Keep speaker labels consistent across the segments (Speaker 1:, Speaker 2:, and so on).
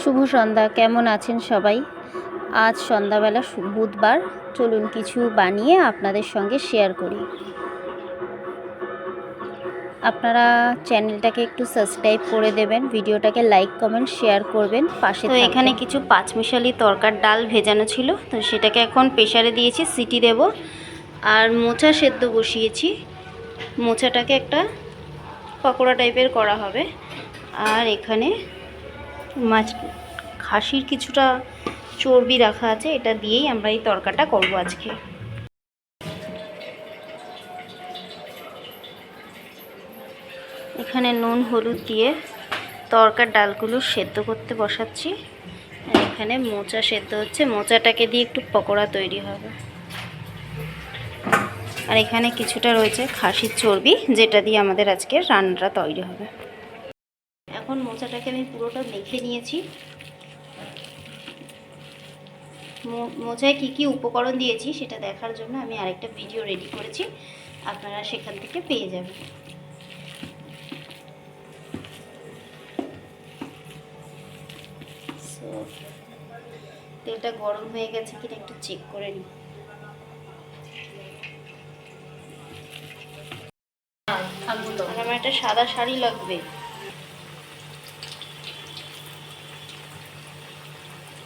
Speaker 1: শুভ সন্ধ্যা কেমন আছেন সবাই? আজ সন্ধ্যাবেলা বুধবার। চলুন কিছু বানিয়ে আপনাদের সঙ্গে শেয়ার করি। আপনারা চ্যানেলটাকে একটু সাবস্ক্রাইব করে দেবেন ভিডিওটাকে লাইক কমেন্ট শেয়ার করবেন পাশে তো এখানে কিছু পাঁচমিশালি তরকার ডাল ভেজানো ছিল তো সেটাকে এখন প্রেশারে দিয়েছি সিটি দেব। আর মোচা সেদ্ধ বসিয়েছি। মোচাটাকে একটা পকোড়া টাইপের করা হবে। আর এখানে মাছ, খাসির কিছুটা চর্বি রাখা আছে, এটা দিয়েই আমরা এই তরকাটা করব আজকে। এখানে নুন, হলুদ দিয়ে তরকার ডালগুলো সেদ্ধ করতে বসাচ্ছি। এখানে মোচা সেদ্ধ হচ্ছে, মোচাটাকে দিয়ে একটু পকোড়া তৈরি হবে। আর এখানে কিছুটা রয়েছে খাসির চর্বি, যেটা দিয়ে আমাদের আজকে রান্নাটা তৈরি হবে। এখন মোচাটাকে আমি পুরোটা মেখে নিয়েছি। মোচায় কী কী উপকরণ দিয়েছি সেটা দেখার জন্য আমি আরেকটা ভিডিও রেডি করেছি। আপনারা সেখান থেকে পেয়ে যাবেন। So, তেলটা গরম হয়ে গেছে কিনা একটু চেক করে আর আমার একটা সাদা শাড়ি লাগবে।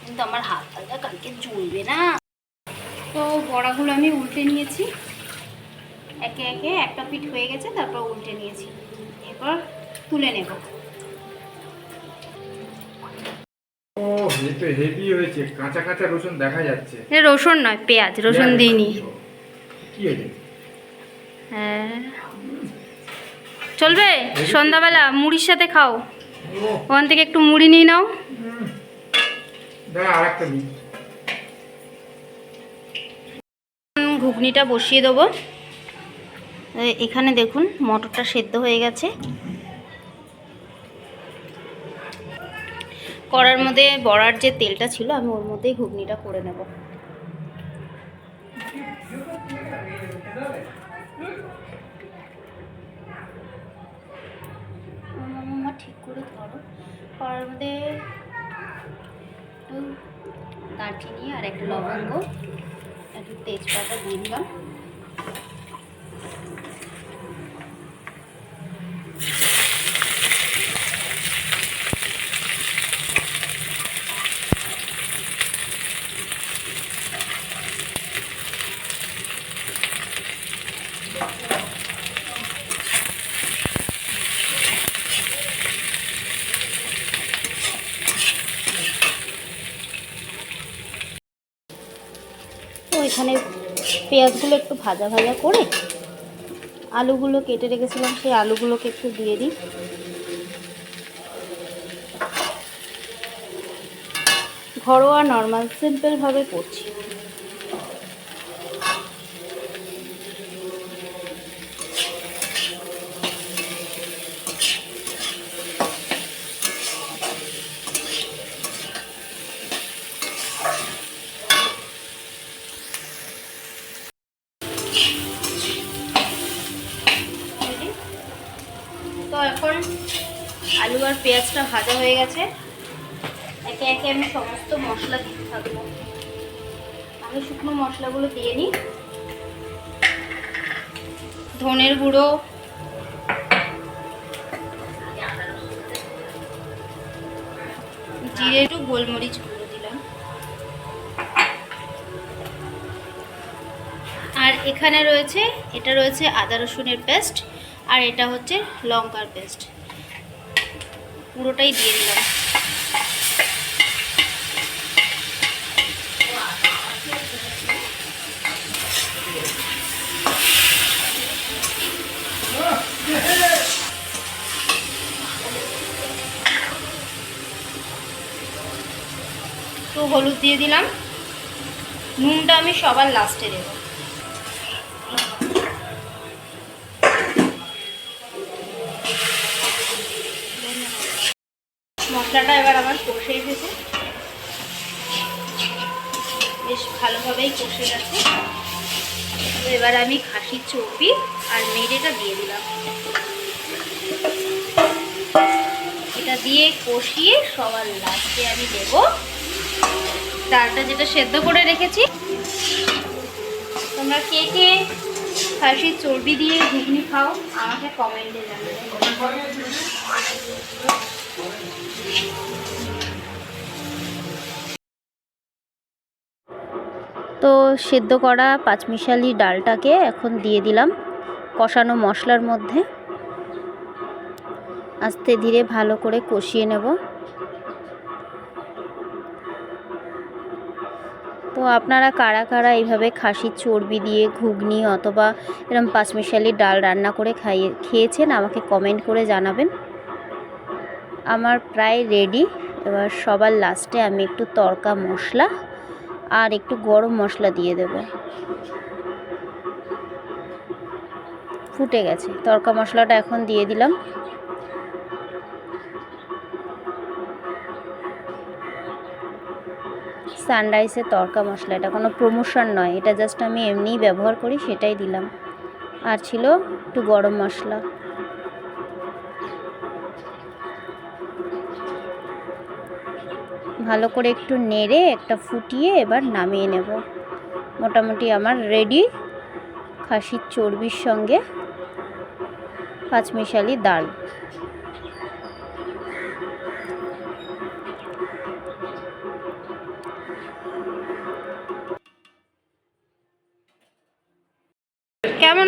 Speaker 1: কিন্তু আমার হাত হালকা কালকে জ্বলবে না। তো বড়াগুলো আমি উল্টে নিয়েছি। একে একে একটা পিঠ হয়ে গেছে তারপর উল্টে নিয়েছি। এরপর তুলে নেব।
Speaker 2: ও এ তো হেভি হয়েছে। কাঁচা কাঁচা রসুন দেখা যাচ্ছে।
Speaker 1: এটা রসুন নয় পেঁয়াজ রসুন দিইনি। হ্যাঁ। চলবে? সন্ধ্যাবেলা মুড়ির সাথে খাও। ওখান থেকে একটু মুড়ি নিয়ে নাও।
Speaker 2: দিই
Speaker 1: ঘুগনিটা বসিয়ে দেবো। এখানে দেখুন, মটরটা সেদ্ধ হয়ে গেছে। কড়ার মধ্যে বড়ার যে তেলটা ছিল, আমি ওর মধ্যেই ঘুগনিটা করে নেব। ঠিক করে ধরো। কড়ার মধ্যে দারচিনি আর একটা লবঙ্গ একটু তেজপাতা দিয়ে দিলাম। এখানে পেঁয়াজগুলো একটু ভাজা ভাজা করে আলুগুলো কেটে রেখেছিলাম, সেই আলুগুলোকে একটু দিয়ে দিই। ঘরোয়া নর্মাল সিম্পলভাবে করছি। তো এখন আলু আর পেঁয়াজটা ভাজা হয়ে গেছে। একে একে আমি সমস্ত মশলা দিতে থাকব। আমি শুকনো মশলাগুলো দিয়ে নিই। ধনের গুঁড়ো। জিরে একটু গোলমরিচ গুঁড়ো দিলাম। আর এখানে রয়েছে, এটা রয়েছে আদা রসুনের পেস্ট। আর এটা হচ্ছে লঙ্কার পেস্ট। পুরোটাই দিয়ে দিলাম। তো হলুদ দিয়ে দিলাম। নুনটা আমি সবার লাস্টে দেবো। মশলাটা এবার আমার কষে এসেছে বেশ ভালোভাবেই কষে গেছে। এবার আমি খাসির চর্বি আর মেরেটা দিয়ে দিলাম। এটা দিয়ে কষিয়ে সবার লাস্টে আমি দেব। ডালটা যেটা সেদ্ধ করে রেখেছি। তোমরা কে কে খাসির চর্বি দিয়ে ঘুগনি খাও, আমাকে কমেন্টে তো সেদ্ধ করা পাঁচমিশালি ডালটাকে এখন দিয়ে দিলাম কষানো মশলার মধ্যে। আস্তে ধীরে ভালো করে কষিয়ে নেব। তো আপনারা কারা কারা এইভাবে খাসির চর্বি দিয়ে, ঘুগনি অথবা এরকম পাঁচমিশালি ডাল রান্না করে খাইয়ে, খেয়েছেন? আমাকে কমেন্ট করে জানাবেন। আমার প্রায় রেডি এবার সবার লাস্টে আমি একটু তরকা মশলা আর একটু গরম মশলা দিয়ে দেব। ফুটে গেছে। তরকা মশলাটা এখন দিয়ে দিলাম। সানরাইসের তড়কা মশলা, এটা কোনো প্রমোশন নয়, এটা জাস্ট আমি এমনিই ব্যবহার করি, সেটাই দিলাম। আর ছিল একটু গরম মশলা। ভালো করে একটু নেড়ে, একটা ফুটিয়ে এবার নামিয়ে নেব। মোটামুটি আমার রেডি খাসির চর্বির সঙ্গে পাঁচমিশালি ডাল।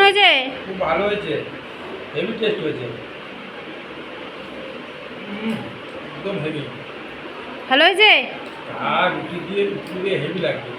Speaker 1: হয়েছে?
Speaker 2: খুব ভালো হয়েছে। হেভি টেস্ট হয়েছে। একদম হেভি
Speaker 1: ভালো হয়েছে?
Speaker 2: আর রুটি দিয়ে রুটি দিয়ে হেভি লাগবে।